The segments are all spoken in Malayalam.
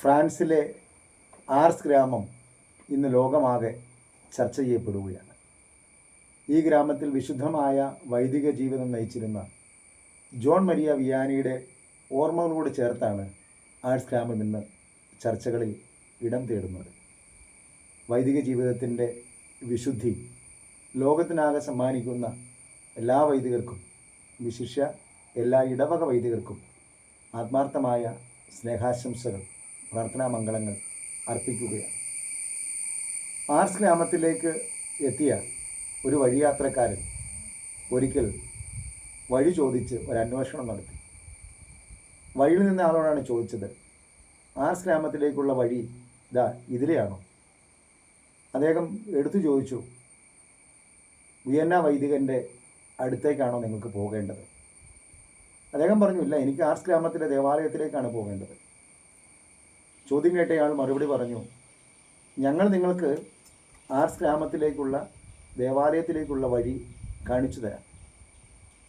ഫ്രാൻസിലെ ആർസ് ഗ്രാമം ഇന്ന് ലോകമാകെ ചർച്ച ചെയ്യപ്പെടുകയാണ്. ഈ ഗ്രാമത്തിൽ വിശുദ്ധമായ വൈദിക ജീവിതം നയിച്ചിരുന്ന ജോൺ മരിയ വിയാനിയുടെ ഓർമ്മകളോട് ചേർത്താണ് ആർട്സ് ഗ്രാമം ഇന്ന് ചർച്ചകളിൽ ഇടം തേടുന്നത്. വൈദിക ജീവിതത്തിന്റെ വിശുദ്ധി ലോകത്തിനാകെ സമ്മാനിക്കുന്ന എല്ലാ വൈദികർക്കും വിശിഷ്യ എല്ലാ ഇടവക വൈദികർക്കും ആത്മാർത്ഥമായ സ്നേഹാശംസകൾ പ്രാർത്ഥനാ മംഗളങ്ങൾ അർപ്പിക്കുകയാണ്. ആർസ് ഗ്രാമത്തിലേക്ക് എത്തിയ ഒരു വഴിയാത്രക്കാരൻ ഒരിക്കൽ വഴി ചോദിച്ച് ഒരു അന്വേഷണം നടത്തി. വഴിയിൽ നിന്ന ആളോടാണ് ചോദിച്ചത് ആർസ് ഗ്രാമത്തിലേക്കുള്ള വഴി ഇതാ ഇതിലെയാണോ? അദ്ദേഹം എടുത്തു ചോദിച്ചു വിയന്ന വൈദികന്റെ അടുത്തേക്കാണോ നിങ്ങൾക്ക് പോകേണ്ടത്? അദ്ദേഹം പറഞ്ഞു ഇല്ല എനിക്ക് ആർസ് ഗ്രാമത്തിലെ ദേവാലയത്തിലേക്കാണ് പോകേണ്ടത്. ചോദ്യം കേട്ടയാൾ മറുപടി പറഞ്ഞു ഞങ്ങൾ നിങ്ങൾക്ക് ആർസ് ഗ്രാമത്തിലേക്കുള്ള ദേവാലയത്തിലേക്കുള്ള വഴി കാണിച്ചു തരാം.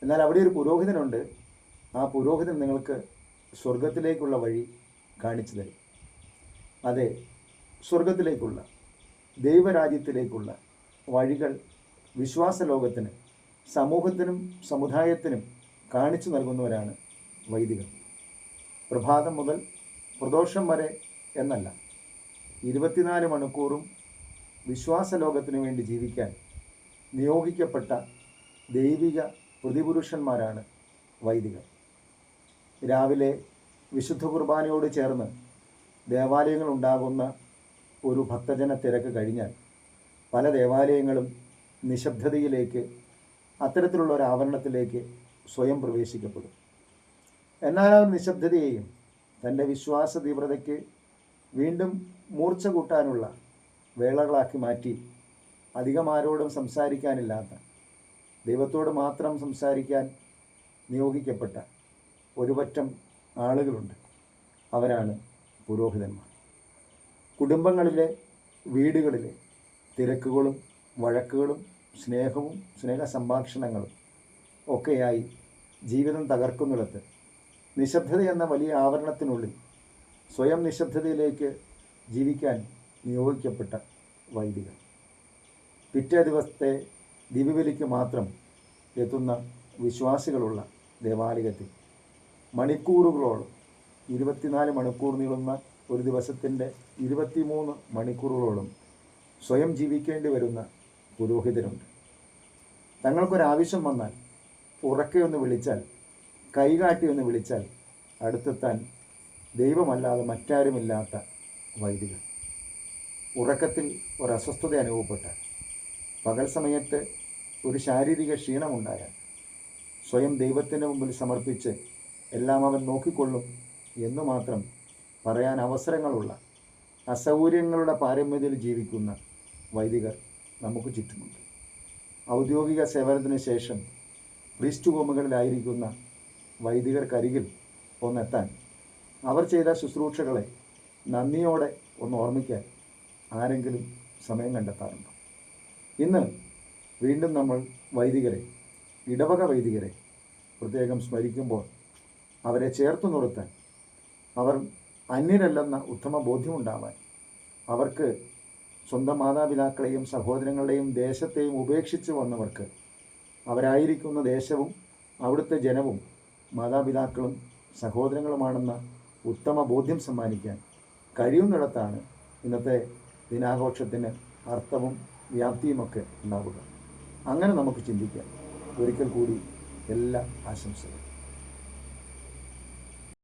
എന്നാൽ അവിടെ ഒരു പുരോഹിതനുണ്ട്. ആ പുരോഹിതൻ നിങ്ങൾക്ക് സ്വർഗത്തിലേക്കുള്ള വഴി കാണിച്ചു തരും. അതെ സ്വർഗത്തിലേക്കുള്ള ദൈവരാജ്യത്തിലേക്കുള്ള വഴികൾ വിശ്വാസ ലോകത്തിന് സമൂഹത്തിനും സമുദായത്തിനും കാണിച്ചു നൽകുന്നവരാണ് വൈദികർ. പ്രഭാതം മുതൽ പ്രദോഷം വരെ എന്നല്ല. ഇരുപത്തിനാല് മണിക്കൂറും വിശ്വാസ ലോകത്തിന് വേണ്ടി ജീവിക്കാൻ നിയോഗിക്കപ്പെട്ട ദൈവിക പ്രതിപുരുഷന്മാരാണ് വൈദികർ. രാവിലെ വിശുദ്ധ കുർബാനയോട് ചേർന്ന് ദേവാലയങ്ങൾ ഉണ്ടാകുന്ന ഒരു ഭക്തജന തിരക്ക് കഴിഞ്ഞാൽ പല ദേവാലയങ്ങളും നിശബ്ദതയിലേക്ക് അത്തരത്തിലുള്ള ഒരു ആവരണത്തിലേക്ക് സ്വയം പ്രവേശിക്കപ്പെടും. എന്നാൽ ആ നിശബ്ദതയെയും തന്റെ വിശ്വാസ തീവ്രതയ്ക്ക് വീണ്ടും മൂർച്ച കൂട്ടാനുള്ള വേളകളാക്കി മാറ്റി അധികം ആരോടും സംസാരിക്കാനില്ലാത്ത ദൈവത്തോട് മാത്രം സംസാരിക്കാൻ നിയോഗിക്കപ്പെട്ട ഒരുപറ്റം ആളുകളുണ്ട്. അവരാണ് പുരോഹിതന്മാർ. കുടുംബങ്ങളിലെ വീടുകളിലെ തിരക്കുകളും വഴക്കുകളും സ്നേഹവും സ്നേഹ സംഭാഷണങ്ങളും ഒക്കെയായി ജീവിതം തകർക്കുന്നിടത്ത് നിശബ്ദത എന്ന വലിയ ആവരണത്തിനുള്ളിൽ സ്വയം നിശബ്ദതയിലേക്ക് ജീവിക്കാൻ നിയോഗിക്കപ്പെട്ട വൈദികർ പിറ്റേ ദിവസത്തെ ദിവ്യബലിക്ക് മാത്രം എത്തുന്ന വിശ്വാസികളുള്ള ദേവാലയത്തിൽ മണിക്കൂറുകളോളം ഇരുപത്തിനാല് മണിക്കൂർ നീളുന്ന ഒരു ദിവസത്തിന്റെ ഇരുപത്തിമൂന്ന് മണിക്കൂറുകളോളം സ്വയം ജീവിക്കേണ്ടി വരുന്ന പുരോഹിതരുണ്ട്. തങ്ങൾക്കൊരാവശ്യം വന്നാൽ ഉറക്കെ ഒന്ന് വിളിച്ചാൽ കൈകാട്ടി ഒന്ന് വിളിച്ചാൽ അടുത്തെത്താൻ ദൈവമല്ലാതെ മറ്റാരുമില്ലാത്ത വൈദികർ ഉറക്കത്തിൽ ഒരു അസ്വസ്ഥത അനുഭവപ്പെട്ടാൽ പകൽ സമയത്ത് ഒരു ശാരീരിക ക്ഷീണമുണ്ടായാൽ സ്വയം ദൈവത്തിന് മുമ്പിൽ സമർപ്പിച്ച് എല്ലാം അവൻ നോക്കിക്കൊള്ളും എന്ന് മാത്രം പറയാൻ അവസരങ്ങളുള്ള അസൗകര്യങ്ങളുടെ പാരമ്യതയിൽ ജീവിക്കുന്ന വൈദികർ നമുക്ക് ചുറ്റുമുണ്ട്. ഔദ്യോഗിക സേവനത്തിന് ശേഷം പ്രീസ്റ്റ് ഹോമുകളിലായിരിക്കുന്ന വൈദികർക്കരികിൽ ഒന്നെത്താൻ അവർ ചെയ്ത ശുശ്രൂഷകളെ നന്ദിയോടെ ഒന്ന് ഓർമ്മിക്കാൻ ആരെങ്കിലും സമയം കണ്ടെത്താറുണ്ടോ? ഇന്ന് വീണ്ടും നമ്മൾ വൈദികരെ ഇടവക വൈദികരെ പ്രത്യേകം സ്മരിക്കുമ്പോൾ അവരെ ചേർത്ത് നിർത്താൻ അവർ അന്യരല്ലെന്ന ഉത്തമ ബോധ്യമുണ്ടാവാൻ അവർക്ക് സ്വന്തം മാതാപിതാക്കളെയും സഹോദരങ്ങളുടെയും ദേശത്തെയും ഉപേക്ഷിച്ച് വന്നവർക്ക് അവരായിരിക്കുന്ന ദേശവും അവിടുത്തെ ജനവും മാതാപിതാക്കളും സഹോദരങ്ങളുമാണെന്ന ഉത്തമ ബോധ്യം സമ്മാനിക്കാൻ കഴിയുന്നിടത്താണ് ഇന്നത്തെ ദിനാഘോഷത്തിന് അർത്ഥവും വ്യാപ്തിയുമൊക്കെ ഉണ്ടാവുക. അങ്ങനെ നമുക്ക് ചിന്തിക്കാം. ഒരിക്കൽ കൂടി എല്ലാ ആശംസകളും.